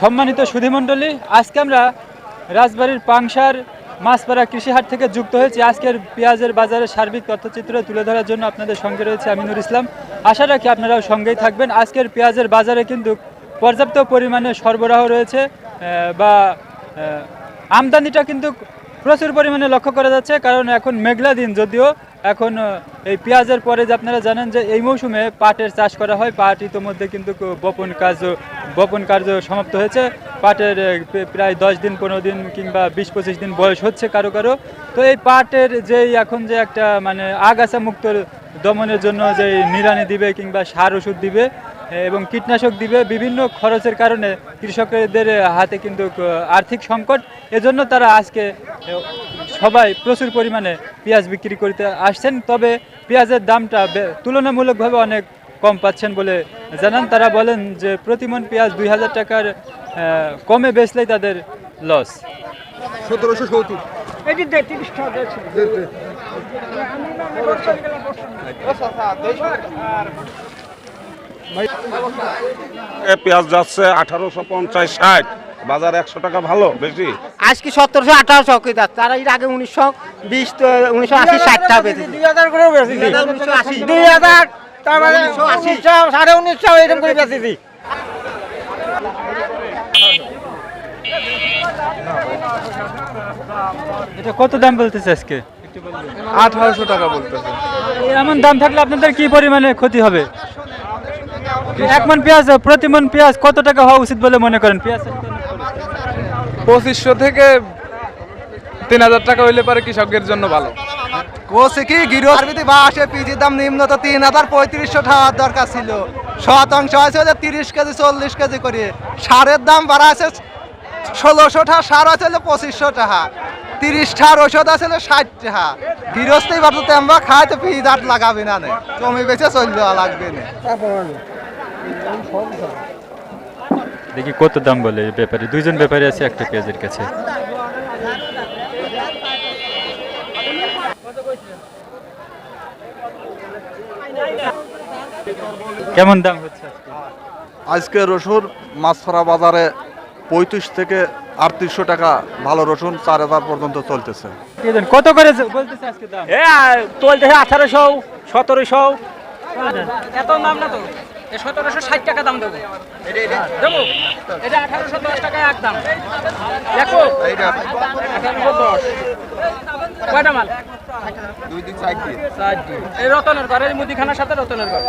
সম্মানিত সুধীমণ্ডলী, আজকে আমরা রাজবাড়ির পাংশার মাছপাড়া কৃষিহাট থেকে যুক্ত হয়েছি। আজকের পেঁয়াজের বাজারে সার্বিক তথ্যচিত্র তুলে ধরার জন্য আপনাদের সঙ্গে রয়েছে আমিনুর ইসলাম। আশা রাখি আপনারাও সঙ্গেই থাকবেন। আজকের পেঁয়াজের বাজারে কিন্তু পর্যাপ্ত পরিমাণে সরবরাহ রয়েছে বা আমদানিটা কিন্তু প্রচুর পরিমাণে লক্ষ্য করা যাচ্ছে, কারণ এখন মেঘলা দিন যদিও, এখন এই পেঁয়াজের পরে যে আপনারা জানেন যে এই মৌসুমে পাটের চাষ করা হয় পাট ইতোমধ্যে কিন্তু বপন কাজ বপন কার্য সমাপ্ত হয়েছে। পাটের প্রায় দশ দিন, পনেরো দিন কিংবা বিশ, পঁচিশ দিন বয়স হচ্ছে কারও কারও। তো এই পাটের যেই এখন যে একটা মানে আগাছা মুক্ত দমনের জন্য যে নিড়ানি দিবে কিংবা সার ওষুধ দিবে এবং কীটনাশক দিবে বিভিন্ন খরচের কারণে কৃষকদের হাতে কিন্তু আর্থিক সংকট। এজন্য তারা আজকে সবাই প্রচুর পরিমাণে পেঁয়াজ বিক্রি করতে আসছেন। তবে পেঁয়াজের দামটা তুলনামূলকভাবে অনেক কম পাচ্ছেন বলে জানান। তারা বলেন যে প্রতিমন পেঁয়াজ দুই হাজার টাকার কমে বেচলেই তাদের লস। সতেরোশো সত্তর। এটি টাকা পেঁয়াজ যাচ্ছে আঠারোশো পঞ্চাশ ষাট। বাজার একশো টাকা ভালো বেশি? আজকে সতেরোশো আঠারোশো কি দাম তারা এর আগে উনিশশো বিশ তো উনিশশো আশি ষাট টাকা বেশি দুই হাজার করে বেশি উনিশশো আশি। দুই হাজার তারপরে উনিশশো সাড়ে উনিশশো এরকম করে বেশি এটা কত দাম বলতেছে আজকে? আঠারোশো টাকা বলতেছে। এমন দাম থাকলে আপনাদের কি পরিমাণে ক্ষতি হবে? এক মন পেঁয়াজ প্রতি মন পেঁয়াজ কত টাকা হওয়া উচিত বলে মনে করেন? পেঁয়াজ পঁচিশশো থেকে তিন হাজার টাকা হইলে পারে কৃষকের জন্য ভালো। কোসে কি গৃহস্থিতি বাসে পিজির দাম নিম্ন তো তিন হাজার পঁয়ত্রিশশো টাকার দরকার ছিল। শতাংশ আছে যে তিরিশ কেজি চল্লিশ কেজি করে। সারের দাম বাড়া আছে ষোলোশো টাকা সার আছে পঁচিশশো টাকা। তিরিশ টাকার ওষুধ আছে ষাট টাকা। গৃহস্থী বাড়তে আমরা খাই তো পিজ আট লাগাবি না নে। জমি বেঁচে চলবে লাগবে না। দেখি কত দাম বলে এই ব্যাপারে? দুইজন ব্যাপারী আছে একটা পেঁয়াজের কাছে। কেমন দাম হচ্ছে আজকে? আজকে রসুন মাছফরা বাজারে পঁয়ত্রিশ থেকে আটত্রিশশো টাকা ভালো রসুন চার হাজার পর্যন্ত চলতেছে। কত করে যে- বলতেছে আজকে দাম? এ চলতেছে আঠারোশো সতেরোশো। এত দাম না তো। সতেরোশো ষাট টাকা দাম দেবো। দেবো? এটা আঠারোশো দশ টাকায় এক দাম। দেখো আঠারোশো দশ। কয়টা মাল? এই রতনের ঘর এই মুদিখানার সাথে রতনের ঘর।